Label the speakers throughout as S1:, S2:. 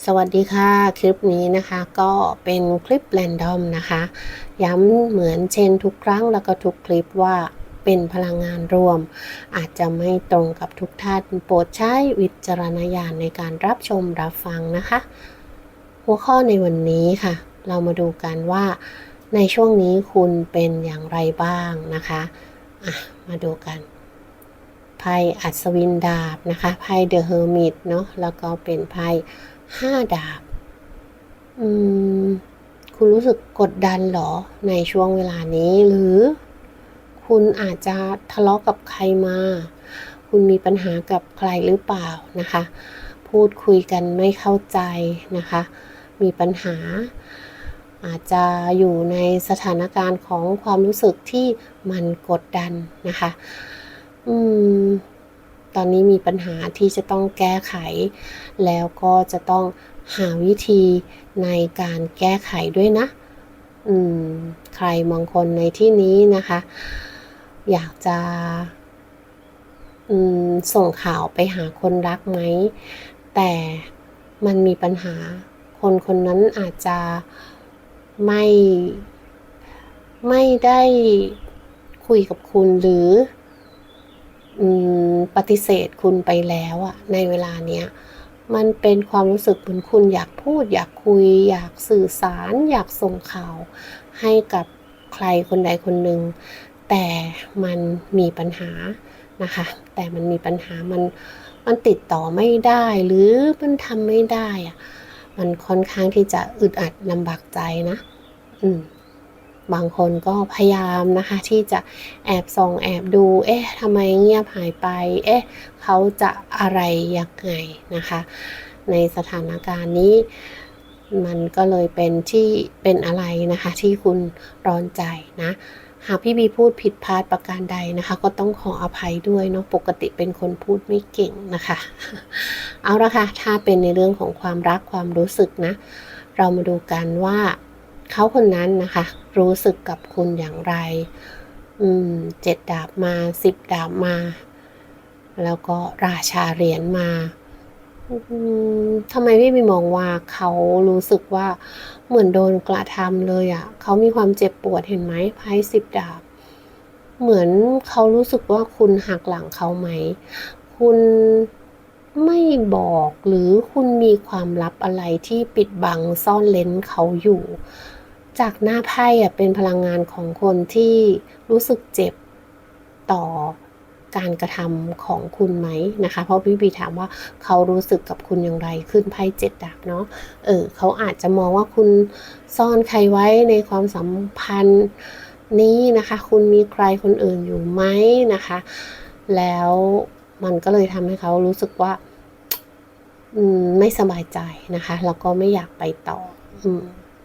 S1: สวัสดีค่ะ คลิปนี้นะคะก็เป็นคลิปแรนดอมนะคะ ย้ำเหมือนเช่นทุกครั้งแล้วก็ทุกคลิปว่าเป็นพลังงานรวม อาจจะไม่ตรงกับทุกท่านโปรดใช้วิจารณญาณในการรับชมรับฟังนะคะ หัวข้อในวันนี้ค่ะ เรามาดูกันว่าในช่วงนี้คุณเป็นอย่างไรบ้างนะคะะมาดูกันไพ่อัศวินดาบนะคะไพ่เดอะเฮอร์มิตเนาะแล้วก็เป็นไพ่ ห้าดาบ อืม คุณรู้สึกกดดันเหรอ ในช่วงเวลานี้หรือ คุณอาจจะทะเลาะกับใครมา คุณมีปัญหากับใครหรือเปล่านะคะ พูดคุยกันไม่เข้าใจนะคะ มีปัญหา อาจจะอยู่ในสถานการณ์ของความรู้สึกที่มันกดดันนะคะ อืม ตอนนี้มีปัญหาที่จะต้องแก้ไข แล้วก็จะต้องหาวิธีในการแก้ไขด้วยนะ อืม ใครบางคนในที่นี้นะคะ อยากจะส่งข่าวไปหาคนรักไหม แต่มันมีปัญหา คนคนนั้นอาจจะไม่ไม่ได้คุยกับคุณหรือ ปฏิเสธคุณไปแล้วอะในเวลาเนี้ยมันเป็นความรู้สึกเหมือนคุณอยากพูด อยากคุย อยากสื่อสาร อยากส่งข่าว ให้กับใครคนใดคนหนึ่งแต่มันมีปัญหานะคะ แต่มันมีปัญหามันมันติดต่อไม่ได้หรือมันทำไม่ได้อะมันค่อนข้างที่จะอึดอัดลำบากใจนะ อืม บางคนก็พยายามนะคะที่จะแอบส่องแอบดู เอ๊ะทำไมเงียบหายไป เอ๊ะเขาจะอะไรยังไงนะคะ ในสถานการณ์นี้มันก็เลยเป็นที่เป็นอะไรนะคะ ที่คุณร้อนใจนะหากพี่บีพูดผิดพลาดประการใดนะคะ ก็ต้องขออภัยด้วยเนาะปกติเป็นคนพูดไม่เก่งนะคะ เอาละค่ะถ้าเป็นในเรื่องของความรักความรู้สึกนะ เรามาดูกันว่า เขาคนนั้นนะคะ รู้สึกกับคุณอย่างไร อืมเจ็ดดาบมาสิบดาบมา แล้วก็ราชาเหรียญมาทำไมพี่บีมองว่าเขารู้สึกว่าเหมือนโดนกระทำเลยอะ่ะ เขามีความเจ็บปวดเห็นไหมไพ่สิบดาบ เหมือนเขารู้สึกว่าคุณหักหลังเขาไหม คุณ ไม่บอกหรือคุณมีความลับอะไรที่ปิดบังซ่อนเลนเขาอยู่ จากหน้าไพ่อะเป็นพลังงานของคนที่รู้สึกเจ็บต่อการกระทำของคุณไหมนะคะ เพราะพี่บีถามว่าเขารู้สึกกับคุณอย่างไรขึ้นไพ่เจ็ดดาบเนาะเออเขาอาจจะมองว่าคุณซ่อนใครไว้ในความสัมพันธ์นี้นะคะ คุณมีใครคนอื่นอยู่ไหมนะคะ แล้ว มันก็เลยทำให้เขารู้สึกว่าไม่สบายใจนะคะแล้วก็ไม่อยากไปต่ออ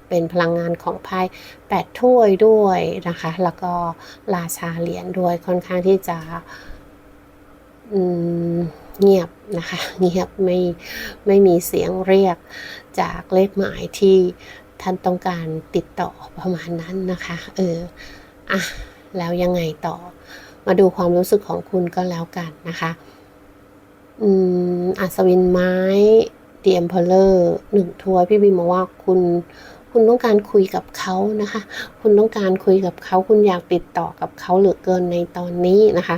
S1: เป็นพลังงานของไพ่แปดถ้วยด้วยนะคะ แล้วก็ราชาเหรียญด้วยค่อนข้างที่จะเงียบนะคะเงียบไม่ไม่มีเสียงเรียกจากเลขหมายที่ท่านต้องการติดต่อประมาณนั้นนะคะ เอออะแล้วยังไงต่อ มาดูความรู้สึกของคุณก็แล้วกันนะคะอืมอัศวินไม้เดียมเพลเลอร์หนึ่งทัวร์พี่บีมองว่าคุณคุณต้องการคุยกับเขานะคะ คุณต้องการคุยกับเขา คุณอยากติดต่อกับเขาเหลือเกินในตอนนี้นะคะ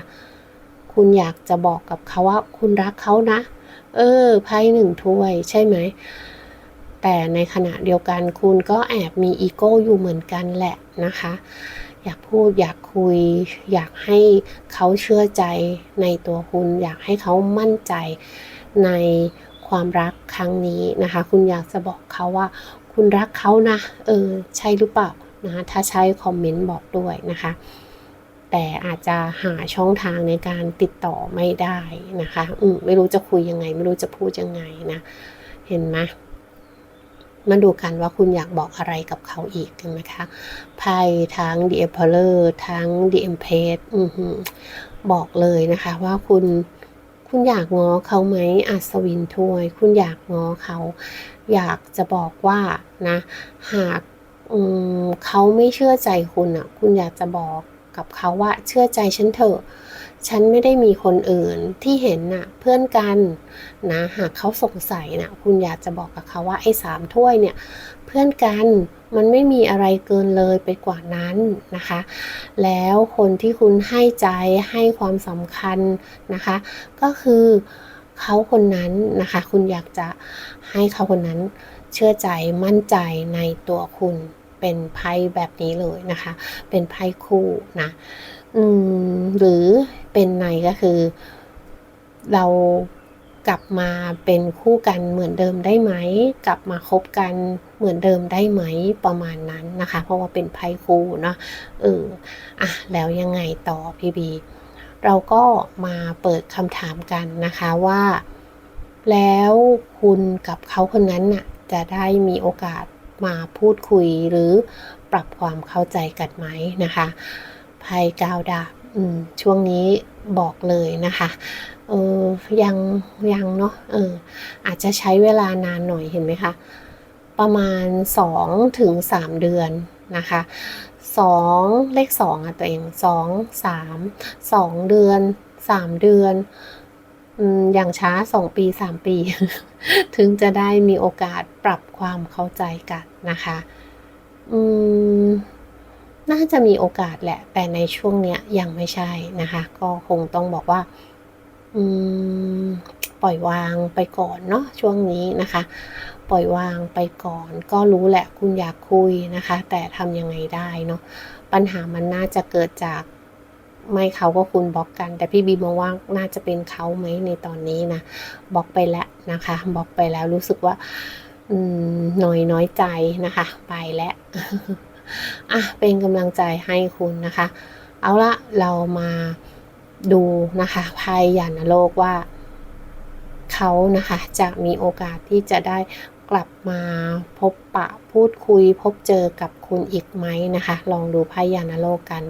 S1: คุณอยากจะบอกกับเขาว่า คุณรักเขานะ เออไพ่หนึ่งถ้วยใช่ไหม แต่ในขณะเดียวกันคุณก็แอบมีอีโก้อยู่เหมือนกันแหละนะคะ อยากพูดอยากคุย อยากให้เขาเชื่อใจในตัวคุณ อยากให้เขามั่นใจในความรักครั้งนี้นะคะ คุณอยากจะบอกเขาว่า คุณรักเขานะ เออ ใช่หรือเปล่านะคะถ้าใช่คอมเมนต์บอกด้วยนะคะ แต่อาจจะหาช่องทางในการติดต่อไม่ได้นะคะ อืมไม่รู้จะคุยยังไง ไม่รู้จะพูดยังไงนะ เห็นไหม มาดูกันว่าคุณอยากบอกอะไรกับเขาอีกนะคะไพ่ทั้ง The Emperor ทั้ง The Empress อบอกเลยนะคะว่าคุณคุณอยากง้อเขาไหมอัศวินถ้วย คุณอยากง้อเขา อยากจะบอกว่านะ หากเขาไม่เชื่อใจคุณอะ คุณอยากจะบอก กับเขาว่าเชื่อใจฉันเถอะ ฉันไม่ได้มีคนอื่นที่เห็นน่ะเพื่อนกันนะหากเขาสงสัยน่ะคุณอยากจะบอกกับเขาว่าไอ้สามถ้วยเนี่ยเพื่อนกันมันไม่มีอะไรเกินเลยไปกว่านั้นนะคะ แล้วคนที่คุณให้ใจให้ความสำคัญนะคะ ก็คือเขาคนนั้นนะคะ คุณอยากจะให้เขาคนนั้นเชื่อใจมั่นใจในตัวคุณ เป็นไพ่แบบนี้เลยนะคะ เป็นไพ่คู่นะอืมหรือเป็นในก็คือ เรากลับมาเป็นคู่กันเหมือนเดิมได้ไหม กลับมาคบกันเหมือนเดิมได้ไหมประมาณนั้นนะคะ เพราะว่าเป็นไพ่คู่เนาะเอออะแล้วยังไงต่อพี่บี เราก็มาเปิดคำถามกันนะคะว่า แล้วคุณกับเขาคนนั้นน่ะจะได้มีโอกาส มาพูดคุยหรือปรับความเข้าใจกันไหมนะคะไพ่กาวดาบช่วงนี้บอกเลยนะคะเออยังยังเนาะเอออาจจะใช้เวลานานหน่อยเห็นไหมคะ ประมาณ2ถึง3เดือนนะคะ2เลข2อะตัวเอง 2 3 2 เดือน 3 เดือน อย่างช้า2ปี3ปี ถึงจะได้มีโอกาสปรับความเข้าใจกันนะคะอืมน่าจะมีโอกาสแหละ แต่ในช่วงเนี้ยยังไม่ใช่นะคะ ก็คงต้องบอกว่าปล่อยวางไปก่อนเนาะช่วงนี้นะคะ ปล่อยวางไปก่อน ก็รู้แหละคุณอยากคุยนะคะ แต่ทำยังไงได้เนาะปัญหามันน่าจะเกิดจาก ไม่เขาก็คุณบล็อกกัน แต่พี่บีมองว่าน่าจะเป็นเขาไหมในตอนนี้นะบล็อกไปแล้วนะคะบล็อกไปแล้วรู้สึกว่าอืมน้อยน้อยใจนะคะ ไปแล้วอะเป็นกำลังใจให้คุณนะคะ เอาละเรามาดูนะคะภายยานโลกว่าเขานะคะจะมีโอกาสที่จะได้กลับมาพบปะพูดคุยพบเจอกับคุณอีกไหมนะคะ ลองดูไพ่ยานโลกกัน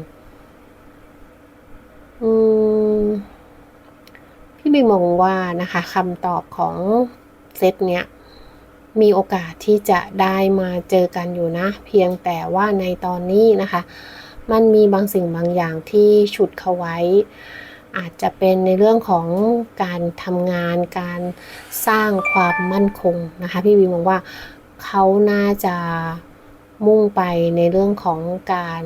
S1: อืมพี่บีมองว่านะคะคำตอบของเซตเนี้ยมีโอกาสที่จะได้มาเจอกันอยู่นะ เพียงแต่ว่าในตอนนี้นะคะ มันมีบางสิ่งบางอย่างที่ฉุดเขาไว้ อาจจะเป็นในเรื่องของการทำงาน การสร้างความมั่นคงนะคะ พี่วีมองว่าเขาน่าจะมุ่งไปในเรื่องของการ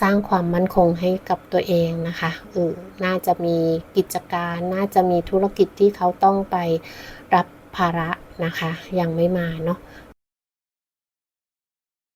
S1: สร้างความมั่นคงให้กับตัวเองนะคะเออน่าจะมีกิจการ น่าจะมีธุรกิจที่เขาต้องไปรับภาระนะคะ ยังไม่มาเนาะ